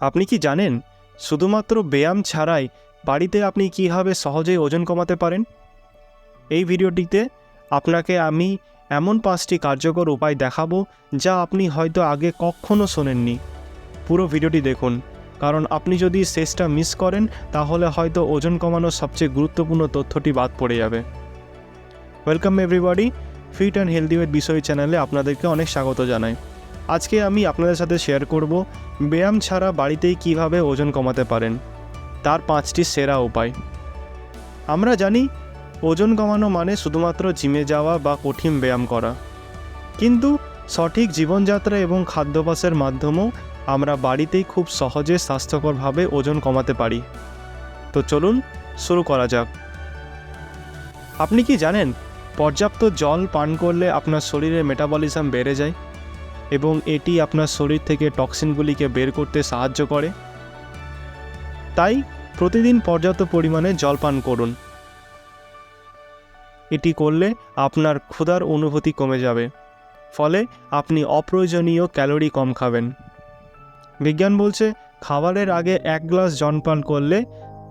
আপনি কি জানেন, শুধুমাত্র ব্যায়াম ছাড়াই বাড়িতে আপনি কীভাবে সহজেই ওজন কমাতে পারেন? এই ভিডিওটিতে আপনাকে আমি এমন পাঁচটি কার্যকর উপায় দেখাবো যা আপনি হয়তো আগে কখনো শোনেননি। পুরো ভিডিওটি দেখুন, কারণ আপনি যদি শেষটা মিস করেন, তাহলে হয়তো ওজন কমানোর সবচেয়ে গুরুত্বপূর্ণ তথ্যটি বাদ পড়ে যাবে। Welcome everybody, fit and healthy weight বিষয় চ্যানেলে আপনাদেরকে অনেক স্বাগত জানাই। আজকে আমি আপনাদের সাথে শেয়ার করব ব্যায়াম ছাড়া বাড়িতেই কীভাবে ওজন কমাতে পারেন, তার পাঁচটি সেরা উপায়। আমরা জানি, ওজন কমানো মানে শুধুমাত্র জিমে যাওয়া বা কঠিন ব্যায়াম করা। কিন্তু সঠিক জীবনযাত্রা এবং খাদ্যাভ্যাসের মাধ্যমেও আমরা বাড়িতেই খুব সহজে স্বাস্থ্যকরভাবে ওজন কমাতে পারি। তো চলুন, শুরু করা যাক। আপনি কি জানেন, পর্যাপ্ত জল পান করলে আপনার শরীরে মেটাবলিজম বেড়ে যায়? এবং এটি আপনার শরীর থেকে টক্সিনগুলিকে বের করতে সাহায্য করে। তাই প্রতিদিন পর্যাপ্ত পরিমাণে জল পান করুন। এটি করলে আপনার ক্ষুধার অনুভূতি কমে যাবে, ফলে আপনি অপ্রয়োজনীয় ক্যালোরি কম খাবেন। বিজ্ঞান বলছে, খাবারের আগে এক গ্লাস জল পান করলে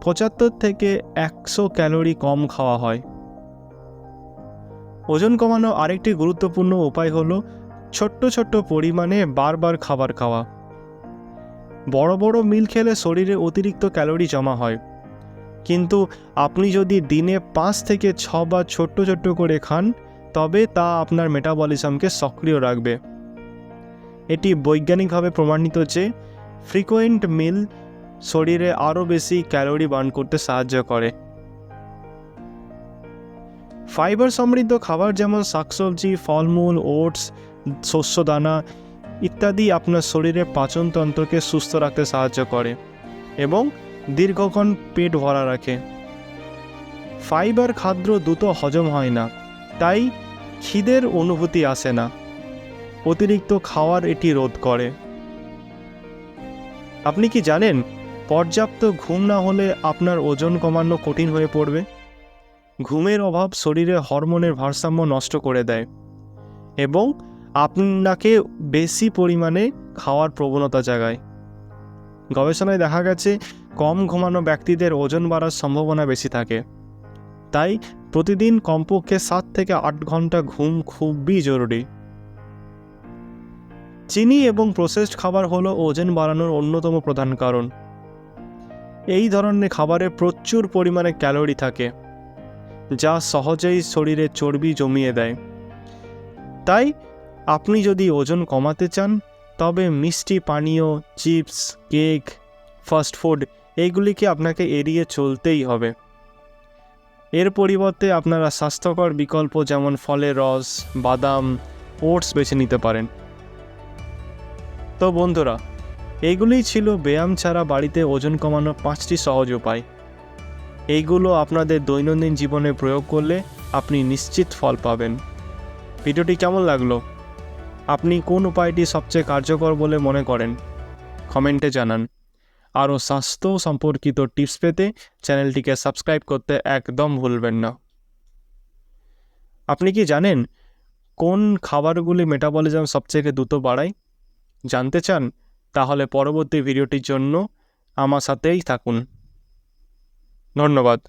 পঁচাত্তর থেকে একশো ক্যালোরি কম খাওয়া হয়। ওজন কমানো আরেকটি গুরুত্বপূর্ণ উপায় হলো ছোট্ট ছোট্ট পরিমাণে বারবার খাবার খাওয়া। বড় বড় মিল খেলে শরীরে অতিরিক্ত ক্যালোরি জমা হয়। কিন্তু আপনি যদি দিনে পাঁচ থেকে ছবার ছোট্ট ছোট্ট করে খান, তবে তা আপনার মেটাবলিজমকে সক্রিয় রাখবে। এটি বৈজ্ঞানিকভাবে প্রমাণিত যে, ফ্রিকোয়েন্ট মিল শরীরে আরও বেশি ক্যালোরি বার্ন করতে সাহায্য করে। ফাইবার সমৃদ্ধ খাবার যেমন শাকসবজি, ফলমূল, ওটস শস্যদানা ইত্যাদি আপনার শরীরে পাচনতন্ত্রকে সুস্থ রাখতে সাহায্য করে এবং দীর্ঘক্ষণ পেট ভরা রাখে। ফাইবার খাদ্য দ্রুত হজম হয় না, তাই খিদের অনুভূতি আসে না। অতিরিক্ত খাওয়ার এটি রোধ করে। আপনি কি জানেন, পর্যাপ্ত ঘুম না হলে আপনার ওজন কমানো কঠিন হয়ে পড়বে? ঘুমের অভাব শরীরে হরমোনের ভারসাম্য নষ্ট করে দেয় এবং আপনাকে বেশি পরিমাণে খাওয়ার প্রবণতা জাগায়। গবেষণায় দেখা গেছে, কম ঘুমানো ব্যক্তিদের ওজন বাড়ার সম্ভাবনা বেশি থাকে। তাই প্রতিদিন কমপক্ষে সাত থেকে আট ঘণ্টা ঘুম খুবই জরুরি। চিনি এবং প্রসেসড খাবার হলো ওজন বাড়ানোর অন্যতম প্রধান কারণ। এই ধরনের খাবারে প্রচুর পরিমাণে ক্যালোরি থাকে, যা সহজেই শরীরে চর্বি জমিয়ে দেয়। তাই আপনি যদি ওজন কমাতে চান, তবে মিষ্টি পানীয়, চিপস, কেক, ফাস্ট ফুড এইগুলিকে আপনাকে এড়িয়ে চলতেই হবে। এর পরিবর্তে আপনারা স্বাস্থ্যকর বিকল্প যেমন ফলের রস, বাদাম, ওটস বেছে নিতে পারেন। তো বন্ধুরা এইগুলিই ছিল ব্যায়াম ছাড়া বাড়িতে ওজন কমানোর পাঁচটি সহজ উপায়। এইগুলো আপনাদের দৈনন্দিন জীবনে প্রয়োগ করলে আপনি নিশ্চিত ফল পাবেন। ভিডিওটি কেমন লাগল? আপনি কোন উপায়টি সবচেয়ে কার্যকর বলে মনে করেন? কমেন্টে জানান। আরও স্বাস্থ্য সম্পর্কিত টিপস পেতে চ্যানেলটিকে সাবস্ক্রাইব করতে একদম ভুলবেন না। আপনি কি জানেন কোন খাবারগুলি মেটাবলিজম সবচেয়ে দ্রুত বাড়ায়? জানতে চান? তাহলে পরবর্তী ভিডিওটির জন্য আমার সাথেই থাকুন। ধন্যবাদ।